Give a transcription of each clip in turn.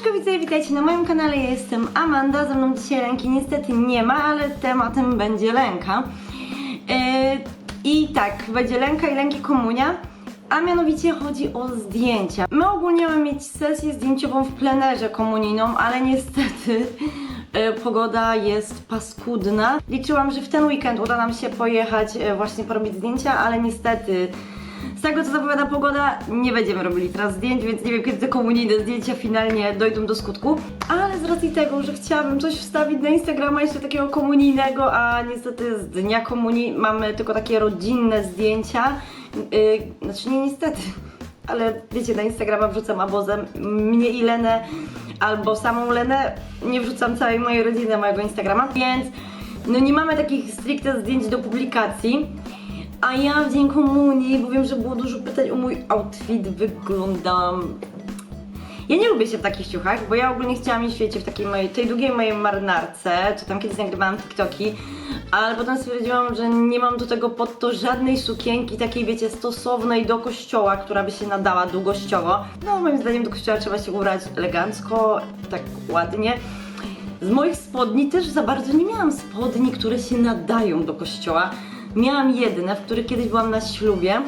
Siemaneczko widzowie, witajcie na moim kanale, ja jestem Amanda, ze mną dzisiaj Lenki niestety nie ma, ale tematem będzie Lenka. Yy, I tak, będzie Lenka i Lenki Komunia, a mianowicie chodzi o zdjęcia. My ogólnie mamy mieć sesję zdjęciową w plenerze komunijną, ale niestety yy, pogoda jest paskudna. Liczyłam, że w ten weekend uda nam się pojechać yy, właśnie porobić zdjęcia, ale niestety z tego co zapowiada pogoda, nie będziemy robili teraz zdjęć, więc nie wiem kiedy te komunijne zdjęcia finalnie dojdą do skutku. Ale z racji tego, że chciałabym coś wstawić na Instagrama jeszcze takiego komunijnego, a niestety z dnia komunii mamy tylko takie rodzinne zdjęcia. Yy, znaczy nie niestety, ale wiecie, na Instagrama wrzucam abozem mnie i Lenę, albo samą Lenę. Nie wrzucam całej mojej rodziny mojego Instagrama, więc no nie mamy takich stricte zdjęć do publikacji. A ja w dzień komunii, bo wiem, że było dużo pytań o mój outfit, wyglądam... Ja nie lubię się w takich ciuchach, bo ja ogólnie chciałam mieć, wiecie, w takiej mojej, tej długiej mojej marynarce, to tam kiedyś nagrywałam TikToki, ale potem stwierdziłam, że nie mam do tego pod to żadnej sukienki takiej, wiecie, stosownej do kościoła, która by się nadała długościowo. No, moim zdaniem do kościoła trzeba się ubrać elegancko, tak ładnie. Z moich spodni też za bardzo nie miałam spodni, które się nadają do kościoła. Miałam jedne, w których kiedyś byłam na ślubie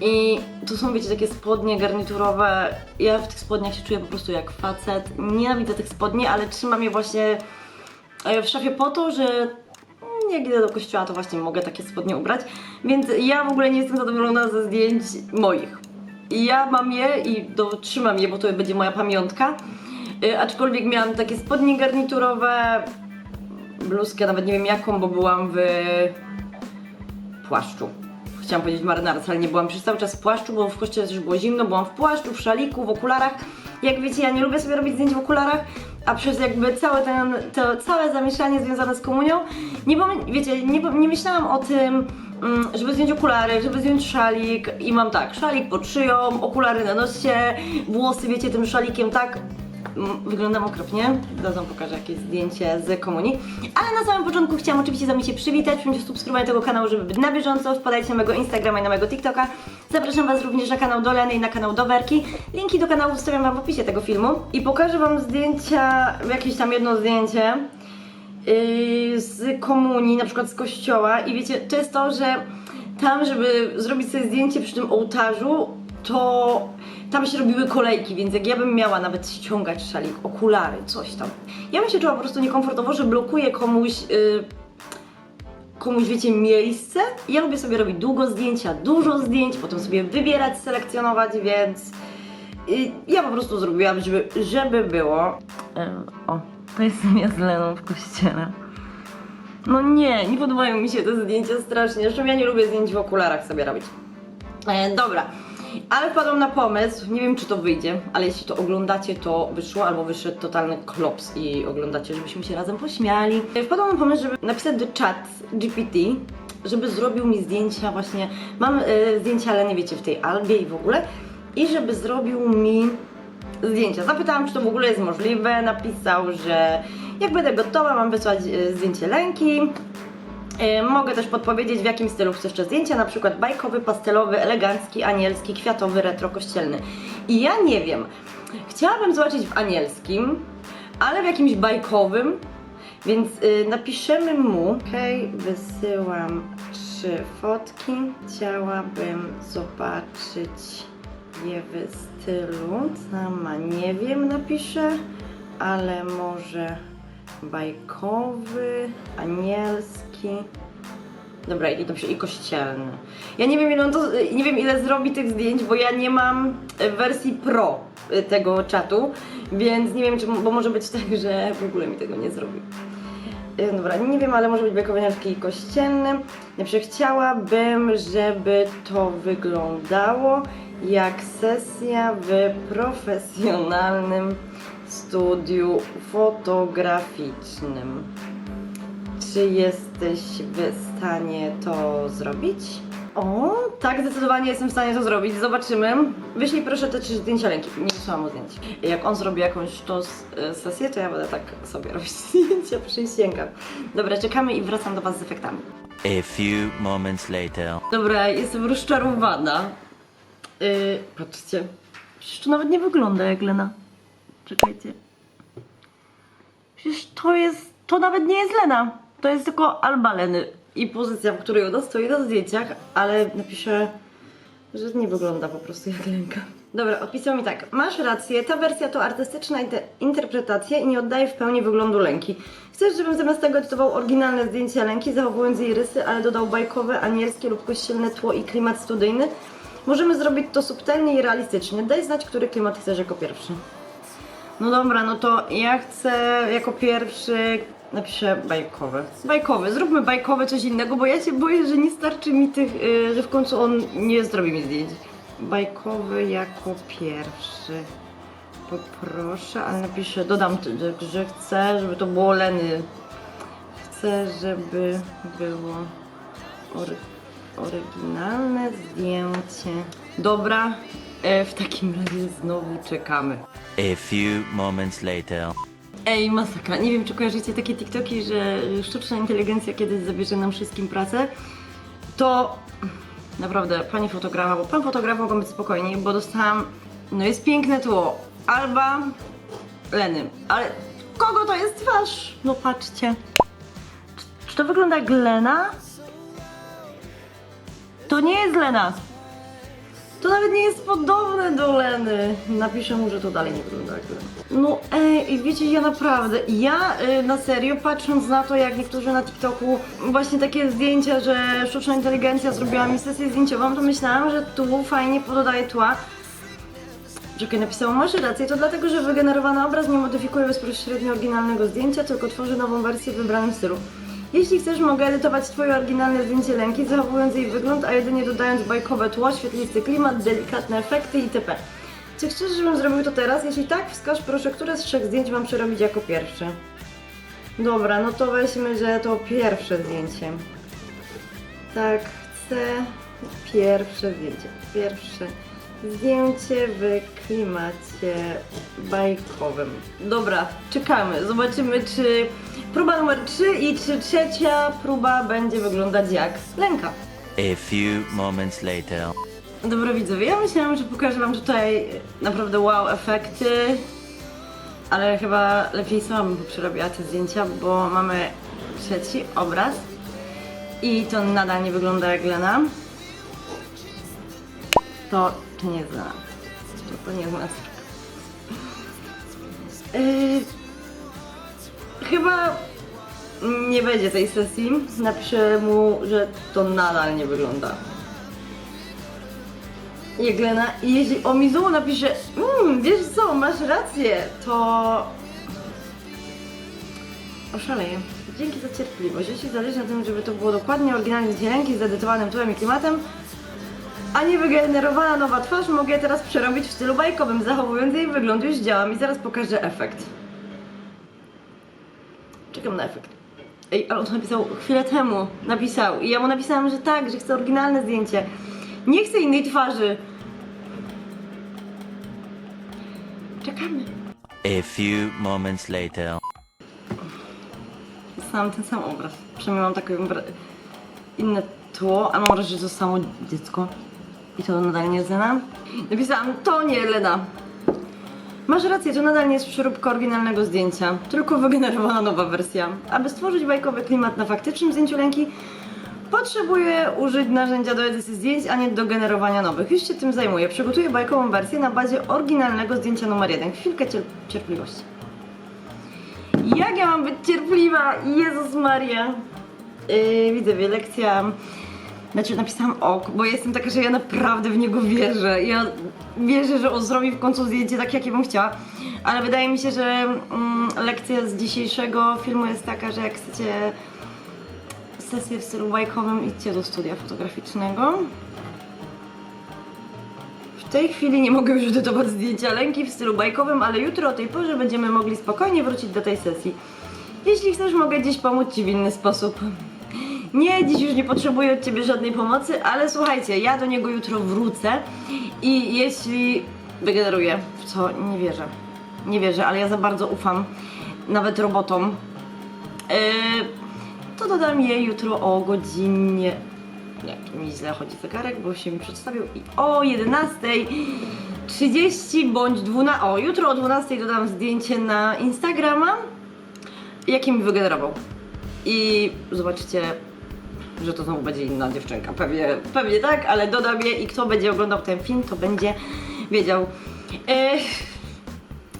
i to są, wiecie, takie spodnie garniturowe. Ja w tych spodniach się czuję po prostu jak facet. Nienawidzę tych spodni, ale trzymam je właśnie e, w szafie po to, że jak idę do kościoła, to właśnie mogę takie spodnie ubrać. Więc ja w ogóle nie jestem zadowolona ze zdjęć moich. Ja mam je i dotrzymam je, bo to będzie moja pamiątka. E, Aczkolwiek miałam takie spodnie garniturowe, bluzkę, nawet nie wiem jaką, bo byłam w płaszczu. Chciałam powiedzieć marynarce, ale nie byłam przez cały czas w płaszczu, bo w kościele też było zimno, byłam w płaszczu, w szaliku, w okularach. Jak wiecie, ja nie lubię sobie robić zdjęć w okularach, a przez jakby całe ten, to całe zamieszanie związane z komunią, nie, wiecie, nie, nie myślałam o tym, mm, żeby zdjąć okulary, żeby zdjąć szalik i mam tak, szalik pod szyją, okulary na nosie, włosy, wiecie, tym szalikiem tak Wyglądam okropnie. Zaraz pokażę jakieś zdjęcie z komunii. Ale na samym początku chciałam oczywiście z wami się przywitać, bądź subskrybować tego kanału, żeby być na bieżąco. Wpadajcie na mojego Instagrama i na mojego TikToka. Zapraszam was również na kanał Doleny i na kanał Dowerki. Linki do kanału wstawiam wam w opisie tego filmu. I pokażę wam zdjęcia, jakieś tam jedno zdjęcie yy, z komunii, na przykład z kościoła. I wiecie, to jest to, że tam, żeby zrobić sobie zdjęcie przy tym ołtarzu, to tam się robiły kolejki, więc jak ja bym miała nawet ściągać szalik, okulary, coś tam. Ja bym się czuła po prostu niekomfortowo, że blokuję komuś, yy, komuś wiecie, miejsce. Ja lubię sobie robić długo zdjęcia, dużo zdjęć, potem sobie wybierać, selekcjonować, więc yy, ja po prostu zrobiłam, żeby, żeby było. Yy, o, to jestem ja z Leną w kościele. No nie, nie podobają mi się te zdjęcia strasznie, zresztą ja nie lubię zdjęć w okularach sobie robić. E, dobra, ale wpadłam na pomysł, nie wiem czy to wyjdzie, ale jeśli to oglądacie, to wyszło albo wyszedł totalny klops i oglądacie, żebyśmy się razem pośmiali. Wpadłam na pomysł, żeby napisać do chat GPT, żeby zrobił mi zdjęcia właśnie, mam e, zdjęcia, ale nie wiecie, w tej albie i w ogóle, i żeby zrobił mi zdjęcia. Zapytałam, czy to w ogóle jest możliwe, napisał, że jak będę gotowa, mam wysłać e, zdjęcie Lenki, E, Mogę też podpowiedzieć, w jakim stylu chcę jeszcze zdjęcia, na przykład bajkowy, pastelowy, elegancki, anielski, kwiatowy, retro, kościelny. I ja nie wiem, chciałabym zobaczyć w anielskim, ale w jakimś bajkowym, więc y, napiszemy mu, okej, wysyłam trzy fotki, chciałabym zobaczyć je w stylu, sama nie wiem, napiszę, ale może bajkowy, anielski. Dobra, i dobrze, i kościelny. Ja nie wiem ile on to, nie wiem ile zrobi tych zdjęć, bo ja nie mam e, wersji pro e, tego czatu, więc nie wiem, czy, bo może być tak, że w ogóle mi tego nie zrobi. E, Dobra, nie wiem, ale może być bajkowianiarski i kościelny. Znaczy chciałabym, żeby to wyglądało jak sesja w profesjonalnym studiu fotograficznym. Czy jesteś w stanie to zrobić? O, tak, zdecydowanie jestem w stanie to zrobić. Zobaczymy. Wyślij proszę te trzy zdjęcia ręki. Nie wysłałam mu zdjęć. Jak on zrobi jakąś s- e, sesję, to ja będę tak sobie robić zdjęcia, przysięgam. Dobra, czekamy i wracam do Was z efektami. A few moments later. Dobra, jestem rozczarowana. Yy, patrzcie. Przecież to nawet nie wygląda jak Lena. Czekajcie. Przecież to jest, to nawet nie jest Lena. To jest tylko Alba Leny. I pozycja, w której ona stoi na zdjęciach, ale napiszę, że nie wygląda po prostu jak Lenka. Dobra, odpisał mi tak. Masz rację, ta wersja to artystyczna inte- interpretacja i nie oddaje w pełni wyglądu Lenki. Chcesz, żebym zamiast tego edytował oryginalne zdjęcia Lenki, zachowując jej rysy, ale dodał bajkowe, anielskie lub kościelne tło i klimat studyjny? Możemy zrobić to subtelnie i realistycznie. Daj znać, który klimat chcesz jako pierwszy. No dobra, no to ja chcę jako pierwszy napiszę bajkowy. Bajkowy, zróbmy bajkowy coś innego, bo ja się boję, że nie starczy mi tych, yy, że w końcu on nie zrobi mi zdjęć. Bajkowy jako pierwszy. Poproszę, ale napiszę, dodam, że- że chcę, żeby to było Leny. Chcę, żeby było ory, oryginalne zdjęcie. Dobra, e, w takim razie znowu czekamy. A few moments later. Ej, masakra. Nie wiem, czy kojarzycie takie TikToki, że sztuczna inteligencja kiedyś zabierze nam wszystkim pracę. To naprawdę, pani fotografa, bo pan fotograf mogą być spokojni, bo dostałam, no jest piękne tło, Alba, Leny, ale kogo to jest twarz? No patrzcie. Czy, czy to wygląda jak Lena? To nie jest Lena. To nawet nie jest podobne do Leny. Napiszę mu, że to dalej nie wygląda jak. No ej, wiecie, ja naprawdę, ja y, na serio patrząc na to, jak niektórzy na TikToku właśnie takie zdjęcia, że sztuczna inteligencja zrobiła mi sesję zdjęciową, to myślałam, że tu fajnie pododaje tła. Czekaj, napisałam, masz rację, to dlatego, że wygenerowany obraz nie modyfikuje bezpośrednio oryginalnego zdjęcia, tylko tworzy nową wersję w wybranym stylu. Jeśli chcesz, mogę edytować twoje oryginalne zdjęcie lęki, zachowując jej wygląd, a jedynie dodając bajkowe tło, świetlisty klimat, delikatne efekty itp. Czy chcesz, żebym zrobił to teraz? Jeśli tak, wskaż proszę, które z trzech zdjęć mam przerobić jako pierwsze. Dobra, no to weźmy, że to pierwsze zdjęcie. Tak, chcę pierwsze zdjęcie. Pierwsze zdjęcie w klimacie bajkowym. Dobra, czekamy. Zobaczymy, czy próba numer 3 i czy trzecia próba będzie wyglądać jak Lenka. A few moments later. Dobra widzowie, ja myślałam, że pokażę wam tutaj naprawdę wow efekty, ale chyba lepiej sama bym przerobiła te zdjęcia, bo mamy trzeci obraz i to nadal nie wygląda jak Lena. To, to nie jest. To, to nie jest. Yy, chyba nie będzie tej sesji. Napiszę mu, że to nadal nie wygląda. Jeglena jeśli o Mizumu napisze mmm, wiesz co, masz rację, to oszaleję. Dzięki za cierpliwość. Jeśli zależy na tym, żeby to było dokładnie oryginalnie z ręki z edytowanym tłem i klimatem, a nie wygenerowana nowa twarz, mogę teraz przerobić w stylu bajkowym, zachowując jej wygląd. Już działam i zaraz pokażę efekt. Czekam na efekt. Ej, ale on to napisał chwilę temu. Napisał. I ja mu napisałam, że tak, że chcę oryginalne zdjęcie. Nie chcę innej twarzy. Czekamy. A few moments later. Sam ten sam obraz. Przynajmniej mam takie inne tło, a wrażenie, że to samo dziecko. I to nadal nie jest Lena. Napisałam, to nie Lena. Masz rację, to nadal nie jest przeróbka oryginalnego zdjęcia, tylko wygenerowana nowa wersja. Aby stworzyć bajkowy klimat na faktycznym zdjęciu lęki, potrzebuję użyć narzędzia do edycji zdjęć, a nie do generowania nowych. Już się tym zajmuję. Przygotuję bajkową wersję na bazie oryginalnego zdjęcia numer jeden. Chwilkę cier- cierpliwości. Jak ja mam być cierpliwa? Jezus Maria. Yy, widzę, wie, lekcja. Znaczy napisałam ok, bo jestem taka, że ja naprawdę w niego wierzę. Ja wierzę, że on zrobi w końcu zdjęcie tak, jakie bym chciała. Ale wydaje mi się, że mm, lekcja z dzisiejszego filmu jest taka, że jak chcecie sesję w stylu bajkowym, idźcie do studia fotograficznego. W tej chwili nie mogę już edytować zdjęcia lęki w stylu bajkowym, ale jutro o tej porze będziemy mogli spokojnie wrócić do tej sesji. Jeśli chcesz, mogę dziś pomóc Ci w inny sposób. Nie, dziś już nie potrzebuję od Ciebie żadnej pomocy, ale słuchajcie, ja do niego jutro wrócę i jeśli wygeneruję, w co nie wierzę, nie wierzę, ale ja za bardzo ufam nawet robotom, yy, to dodam je jutro o godzinie. Nie, mi źle chodzi zegarek, bo się mi przedstawił i o 11 30 bądź 12. O, jutro o 12 dodam zdjęcie na Instagrama, jakie mi wygenerował. I zobaczycie, że to znowu będzie inna dziewczynka. Pewnie, pewnie tak, ale dodam je i kto będzie oglądał ten film, to będzie wiedział. E,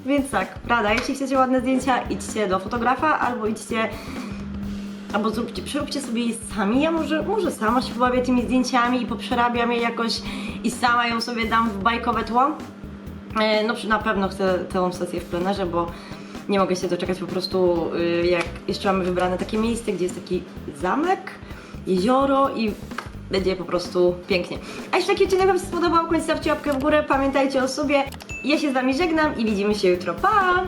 więc tak, rada, jeśli chcecie ładne zdjęcia, idźcie do fotografa albo idźcie Albo zróbcie, przeróbcie sobie je sami. Ja może, może sama się pobawię tymi zdjęciami i poprzerabiam je jakoś i sama ją sobie dam w bajkowe tło. E, No na pewno chcę tę sesję w plenerze, bo nie mogę się doczekać po prostu y, jak jeszcze mamy wybrane takie miejsce, gdzie jest taki zamek, jezioro i będzie po prostu pięknie. A jeśli taki odcinek Wam się spodobał, koniecznie stawcie łapkę w górę, pamiętajcie o sobie. Ja się z Wami żegnam i widzimy się jutro. Pa!